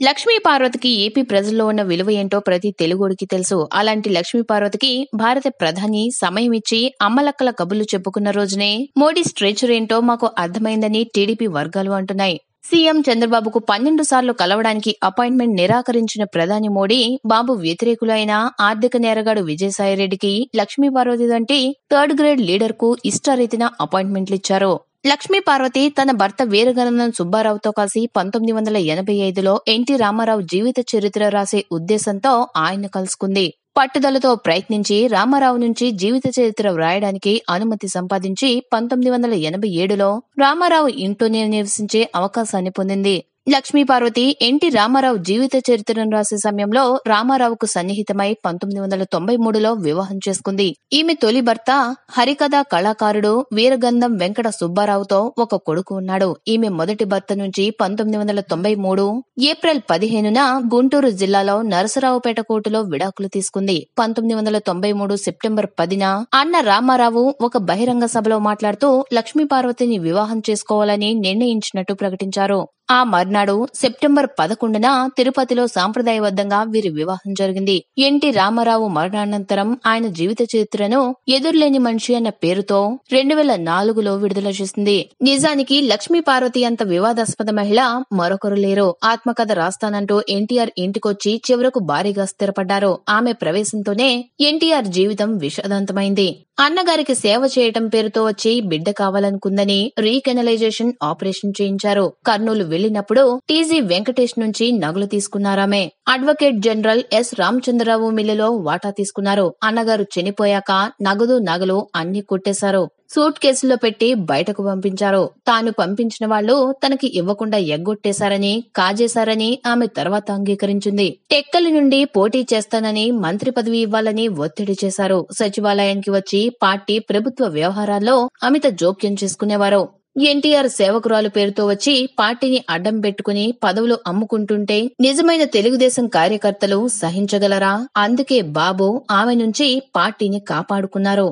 లక్ష్మీ పార్వతికి ఏపీ ప్రజల్లో ఉన్న విలువ ఏంటో ప్రతి తెలుగుడికి తెలుసు. అలాంటి లక్ష్మీ పార్వతికి భారత ప్రధాని సమయం ఇచ్చి అమ్మలక్కల కబుర్లు చెప్పుకున్న రోజునే మోడీ స్ట్రెచర్ ఏంటో మాకు అర్థమైందని టీడీపీ వర్గాలు అంటున్నాయి. సీఎం చంద్రబాబుకు పన్నెండు సార్లు కలవడానికి అపాయింట్మెంట్ నిరాకరించిన ప్రధాని మోడీ బాబు వ్యతిరేకులైన ఆర్థిక నేరగాడు విజయసాయిరెడ్డికి లక్ష్మీపార్వతి వంటి థర్డ్ గ్రేడ్ లీడర్కు ఇష్టారీతిన అపాయింట్మెంట్లు ఇచ్చారు. లక్ష్మీ పార్వతి తన భర్త వీరగనందన్ సుబ్బారావుతో కలిసి పంతొమ్మిది వందల ఎనభై ఐదులో ఎన్టీ రామారావు జీవిత చరిత్ర రాసే ఉద్దేశంతో ఆయన కలుసుకుంది. పట్టుదలతో ప్రయత్నించి రామారావు నుంచి జీవిత చరిత్ర వ్రాయడానికి అనుమతి సంపాదించి పంతొమ్మిది వందల ఎనభై ఏడులో రామారావు ఇంట్లోనే నివసించే అవకాశాన్ని పొందింది. లక్ష్మీపార్వతి ఎన్టీ రామారావు జీవిత చరిత్రను రాసే సమయంలో రామారావుకు సన్నిహితమై పంతొమ్మిది వందల తొంభై మూడులో వివాహం చేసుకుంది. ఈమె తొలి భర్త హరికథ కళాకారుడు వీరగంధం వెంకట సుబ్బారావుతో ఒక కొడుకు ఉన్నాడు. ఈమె మొదటి భర్త నుంచి పంతొమ్మిది వందల తొంభై మూడు ఏప్రిల్ పదిహేనున గుంటూరు జిల్లాలో నరసరావుపేట కోర్టులో విడాకులు తీసుకుంది. పంతొమ్మిది వందల తొంభై మూడు సెప్టెంబర్ పదిన అన్న రామారావు ఒక బహిరంగ సభలో మాట్లాడుతూ లక్ష్మీపార్వతిని వివాహం చేసుకోవాలని నిర్ణయించినట్టు ప్రకటించారు. ఆ మర్నాడు సెప్టెంబర్ పదకొండున తిరుపతిలో సాంప్రదాయబద్ధంగా వీరి వివాహం జరిగింది. ఎన్టీ రామారావు మరణానంతరం ఆయన జీవిత చరిత్రను ఎదురులేని మనిషి అన్న పేరుతో రెండు వేల నాలుగులో విడుదల చేసింది. నిజానికి లక్ష్మీ పార్వతి అంత వివాదాస్పద మహిళ మరొకరు లేరు. ఆత్మకథ రాస్తానంటూ ఎన్టీఆర్ ఇంటికొచ్చి చివరకు భారీగా స్థిరపడ్డారు. ఆమె ప్రవేశంతోనే ఎన్టీఆర్ జీవితం విషాదాంతమైంది. అన్నగారికి సేవ చేయటం పేరుతో వచ్చి బిడ్డ కావాలనుకుందని రీకెనలైజేషన్ ఆపరేషన్ చేయించారు. కర్నూలు వెళ్ళినప్పుడు టీజీ వెంకటేష్ నుంచి నగలు తీసుకున్నారామే. అడ్వకేట్ జనరల్ ఎస్ రామచంద్రరావు మిల్లులో వాటా తీసుకున్నారు. అన్నగారు చనిపోయాక నగదు నగలు అన్ని కొట్టేశారు. సూట్ కేసులో పెట్టి బయటకు పంపించారు. తాను పంపించిన వాళ్ళు తనకి ఇవ్వకుండా ఎగ్గొట్టేశారని కాజేశారని ఆమె తర్వాత అంగీకరించింది. టెక్కలి నుండి పోటీ చేస్తానని మంత్రి పదవి ఇవ్వాలని ఒత్తిడి చేశారు. సచివాలయానికి వచ్చి పార్టీ ప్రభుత్వ వ్యవహారాల్లో అమిత జోక్యం చేసుకునేవారు. ఎన్టీఆర్ సేవకురాలు పేరుతో వచ్చి పార్టీని అడ్డం పెట్టుకుని పదవులు అమ్ముకుంటుంటే నిజమైన తెలుగుదేశం కార్యకర్తలు సహించగలరా? అందుకే బాబు ఆమె నుంచి పార్టీని కాపాడుకున్నారు.